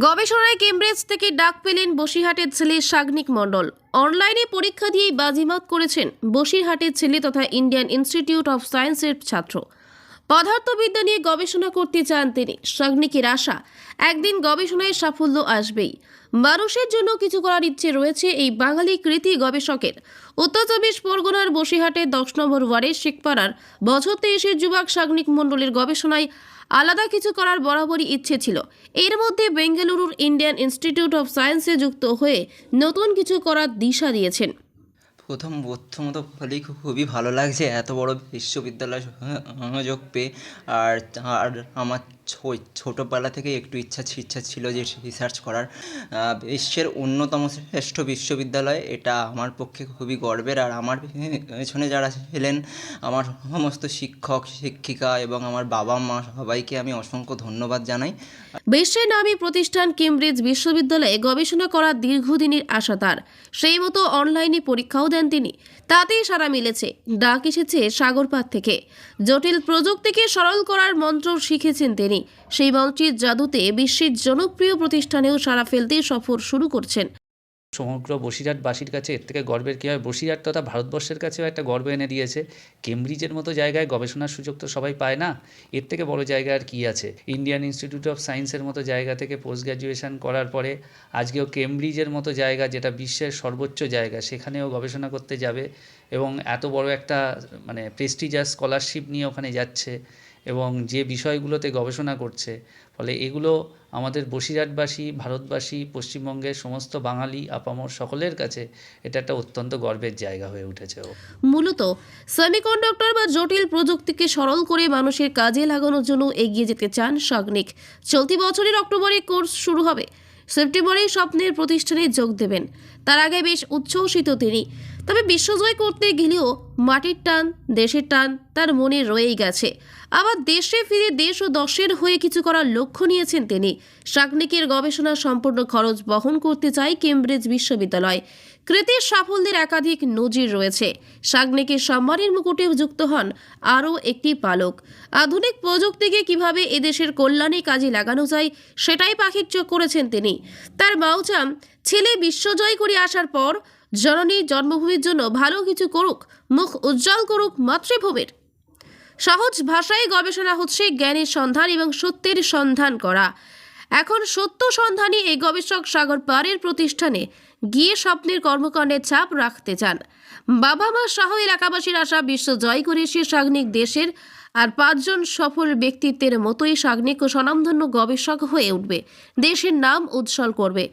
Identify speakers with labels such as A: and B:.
A: গবেষণায় কেমব্রিজ থেকে ডাক পেলেন বসিরহাটের ছেলে সাগনিক মণ্ডল। অনলাইনে পরীক্ষা দিয়েই বাজিমাত করেছেন বসিরহাটের ছেলে তথা ইন্ডিয়ান ইনস্টিটিউট অফ সায়েন্সের ছাত্র। পদার্থবিদ্যা নিয়ে গবেষণা করতে চান তিনি। সাগনিকের আশা, একদিন গবেষণায় সাফল্য আসবেই। মানুষের জন্য কিছু করার ইচ্ছে রয়েছে এই বাঙালি কৃতি গবেষকের। উত্তর চব্বিশ পরগনার বসিরহাটের দশ নম্বর ওয়ার্ডের শেখপাড়ার বছর তেইশের যুবক সাগনিক মণ্ডলের গবেষণায় আলাদা কিছু করার বরাবরই ইচ্ছে ছিল। এর মধ্যে বেঙ্গালুরুর ইন্ডিয়ান ইনস্টিটিউট অফ সায়েন্সে যুক্ত হয়ে নতুন কিছু করার দিশা দিয়েছেন।
B: প্রথম প্রথমত খুব, খুবই ভালো লাগছে। এত বড় বিশ্ববিদ্যালয় সুযোগ পেয়ে। আর আর আমার ছোটোবেলা থেকে একটু ইচ্ছা ইচ্ছা ছিল যে রিসার্চ করার। বিশ্বের অন্যতম শ্রেষ্ঠ বিশ্ববিদ্যালয়, এটা আমার পক্ষে খুবই গর্বের। আর আমার পেছনে যারা ছিলেন, আমার সমস্ত শিক্ষক, শিক্ষিকা এবং আমার বাবা মা, সবাইকে আমি অসংখ্য ধন্যবাদ জানাই।
A: বিশ্বের নামী প্রতিষ্ঠান কেমব্রিজ বিশ্ববিদ্যালয়ে গবেষণা করার দীর্ঘদিনের আশা তার। সেই মতো অনলাইনে পরীক্ষাও দেন তিনি। তাতেই সারা মিলেছে। ডাক এসেছে সাগরপাত থেকে। জটিল প্রযুক্তিকে সরল করার মন্ত্র শিখেছেন তিনি। সেই মন্ত্রীর জাদুতে বিশ্বের জনপ্রিয় প্রতিষ্ঠানেও সারা ফেলতে সফর শুরু করছেন।
C: সমগ্র বসিরহাটবাসীর কাছে এর থেকে গর্বের কী হয়? বসিরহাট তথা ভারতবর্ষের কাছেও একটা গর্ব এনে দিয়েছে। কেমব্রিজের মতো জায়গায় গবেষণার সুযোগ তো সবাই পায় না। এর থেকে বড় জায়গা আর কী আছে? ইন্ডিয়ান ইনস্টিটিউট অফ সায়েন্সের মতো জায়গা থেকে পোস্ট গ্র্যাজুয়েশন করার পরে আজকেও কেমব্রিজের মতো জায়গা, যেটা বিশ্বের সর্বোচ্চ জায়গা, সেখানেও গবেষণা করতে যাবে এবং এত বড় একটা মানে প্রেস্টিজাস স্কলারশিপ নিয়ে ওখানে যাচ্ছে। এবং যে বিষয়গুলোতে গবেষণা করছে, ফলে এগুলো আমাদের বসিরহাটবাসী, ভারতবাসী, পশ্চিমবঙ্গের সমস্ত বাঙালি, আপামর সকলের কাছে এটা একটা অত্যন্ত গর্বের জায়গা হয়ে উঠেছে
A: মূলত সেমিকন্ডাক্টর বা জটিল প্রযুক্তিকে সরল করে মানুষের কাজে লাগানোর জন্য এগিয়ে যেতে চান সাগনিক। চলতি বছরের অক্টোবরে কোর্স শুরু হবে। সেপ্টেম্বরেই স্বপ্নের প্রতিষ্ঠানে যোগ দেবেন। তার আগে বেশ উচ্ছ্বসিত তিনি। তবে বিশ্বজয় করতে গেলেও মাটির টান, দেশের টান তার মনে রয়েই গেছে। আবার দেশে ফিরে দেশ ও দশের হয়ে কিছু করার লক্ষ্য নিয়েছেন তিনি। সাগনিকের গবেষণা সম্পূর্ণ খরচ বহন করতে চায় কেমব্রিজ বিশ্ববিদ্যালয়। কৃতির সাফল্যের একাধিক নজির রয়েছে। সাগনিকের সম্মানের মুকুটে যুক্ত হন আরও একটি পালক। আধুনিক প্রযুক্তিকে কীভাবে এদেশের কল্যাণে কাজে লাগানো যায়, সেটাই পাখির চোখ করেছেন তিনি। তার মাউচাম ছেলে বিশ্বজয় করে আসার পর জননীর জন্মভূমির জন্য ভালো কিছু করুক, মুখ উজ্জ্বল করুক মাতৃভূমির। সহজ ভাষায় গবেষণা হচ্ছে জ্ঞানের সন্ধান এবং সত্যের সন্ধান করা। এখন সত্য সন্ধানী এই গবেষক সাগর পাড়ের প্রতিষ্ঠানে গিয়ে স্বপ্নের কর্মকাণ্ডের ছাপ রাখতে চান। বাবা মা সহ এলাকাবাসীর আশা বিশ্ব জয় করে সে সাগ্নিক দেশের আর পাঁচজন সফল ব্যক্তিত্বের মতোই সাগ্নিক ও স্বনামধন্য গবেষক হয়ে উঠবে। দেশের নাম উজ্জ্বল করবে।